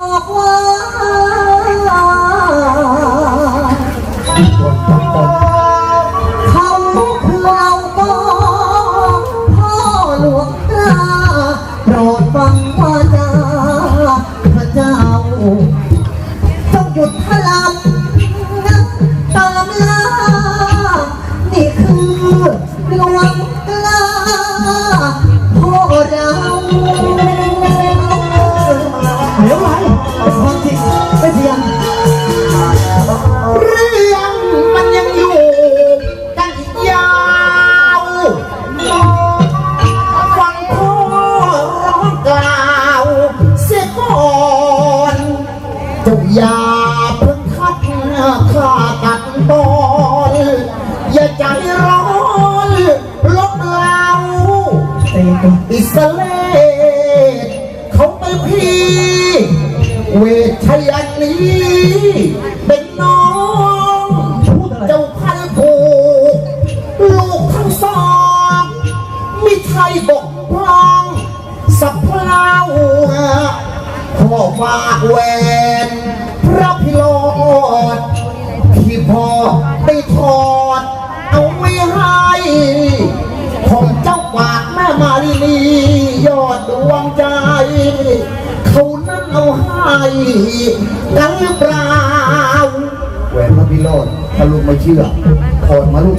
บอกว่าเขาคือเราก็พ่อหลวงตาโปรดฟังว่าจาพระเจ้า ข้าตัดตอนอย่าใจร้อนลบเราเตะตัวอิสเลตเขาไปพี่ เวทยันนี้ เป็นน้อง เจ้าพันผูกลูกทั้งสองมิใช่บกพร่องสับเพลาพ่อฝากแหวนพระพิโร เขานั้นเอาให้กันหรือเปล่าแหวนพระพิโรธถ้าลูกไม่เชื่อถอดมาลูก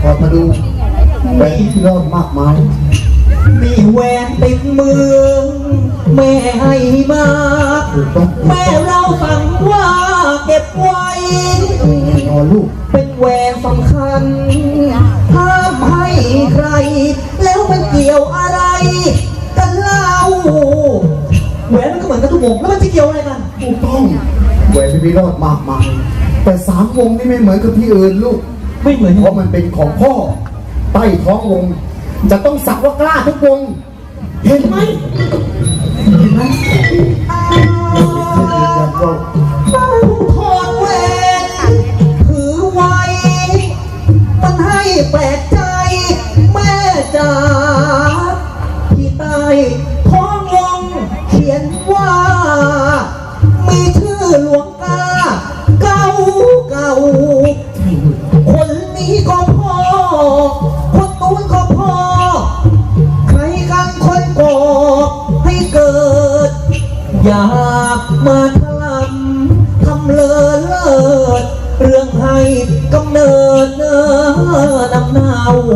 ถอดมาดูแหวนพระพิโรธมากมายมีแหวนติดมือ แม่ให้มา ถูกต้องแม่เราสั่งว่าเก็บไว้ นอนลูก เป็นแหวนสำคัญห้ามให้ใคร เกี่ยวอะไรกันถูกต้องแหวนพระพิโรธมากมายแต่สามวงนี่ไม่เหมือนกับที่อื่นลูก ไม่เหมือนเพราะมันเป็นของพ่อ ใต้ท้องวง จะต้องสักว่ากล้าทุกวง เห็นไหมเห็นไหมถอดแหวนถือไว้ มันให้แปลกใจ แม่จ๋าที่ใต้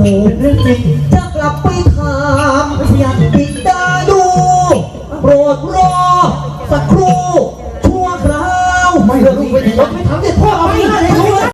เป็นเรื่องจริงจะกลับไปถามอยากบิดาดู โปรดรอสักครู่ชั่วคราวไม่เรื่องลูนี้กไม่ไม่ได้ไม่ถามเด็ดพ่อเอาไม่ได้เลย